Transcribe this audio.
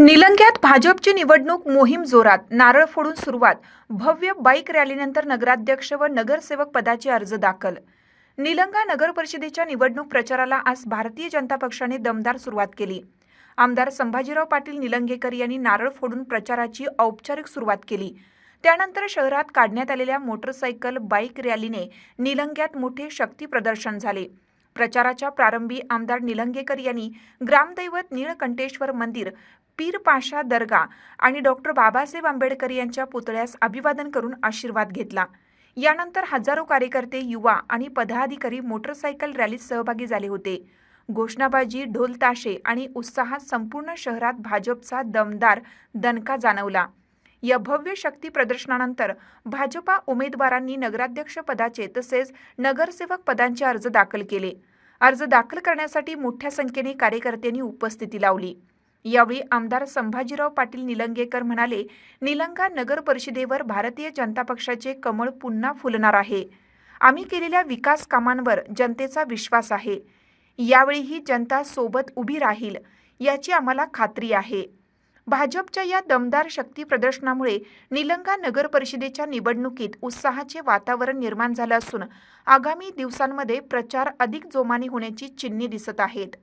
निलंग्यात भाजपची निवडणूक मोहीम जोरात नारळ फोडून सुरुवात. भव्य बाईक रॅलीनंतर नगराध्यक्ष व नगरसेवक पदाचे अर्ज दाखल. निलंगा नगर परिषदेच्या निवडणूक प्रचाराला आज भारतीय जनता पक्षाने दमदार सुरुवात केली. आमदार संभाजीराव पाटील निलंगेकर यांनी नारळ फोडून प्रचाराची औपचारिक सुरुवात केली. त्यानंतर शहरात काढण्यात आलेल्या मोटरसायकल बाईक रॅलीने निलंग्यात मोठे शक्ती प्रदर्शन झाले. प्रचाराच्या प्रारंभी आमदार निलंगेकर यांनी ग्रामदैवत नीळकंठेश्वर मंदिर पीर पाशा दर्गा आणि डॉक्टर बाबासाहेब आंबेडकर यांच्या पुतळ्यास अभिवादन करून आशीर्वाद घेतला. यानंतर हजारो कार्यकर्ते युवा आणि पदाधिकारी मोटरसायकल रॅलीत सहभागी झाले होते. घोषणाबाजी ढोल ताशे आणि उत्साहात संपूर्ण शहरात भाजपचा दमदार दणका जाणवला. या भव्य शक्ती प्रदर्शनानंतर भाजपा उमेदवारांनी नगराध्यक्ष पदाचे तसेच नगरसेवक पदांचे अर्ज दाखल केले. अर्ज दाखल करण्यासाठी मोठ्या संख्येने कार्यकर्त्यांनी उपस्थिती लावली. यावेळी आमदार संभाजीराव पाटील निलंगेकर म्हणाले निलंगा नगर परिषदेवर भारतीय जनता पक्षाचे कमळ पुन्हा फुलणार आहे. आम्ही केलेल्या विकास कामांवर जनतेचा विश्वास आहे. यावेळीही जनता सोबत उभी राहील याची आम्हाला खात्री आहे. भाजपच्या या दमदार शक्ती प्रदर्शनामुळे निलंगा नगर परिषदेच्या निवडणुकीत उत्साहाचे वातावरण निर्माण झालं असून आगामी दिवसांमध्ये प्रचार अधिक जोमाने होण्याची चिन्हे दिसत आहेत.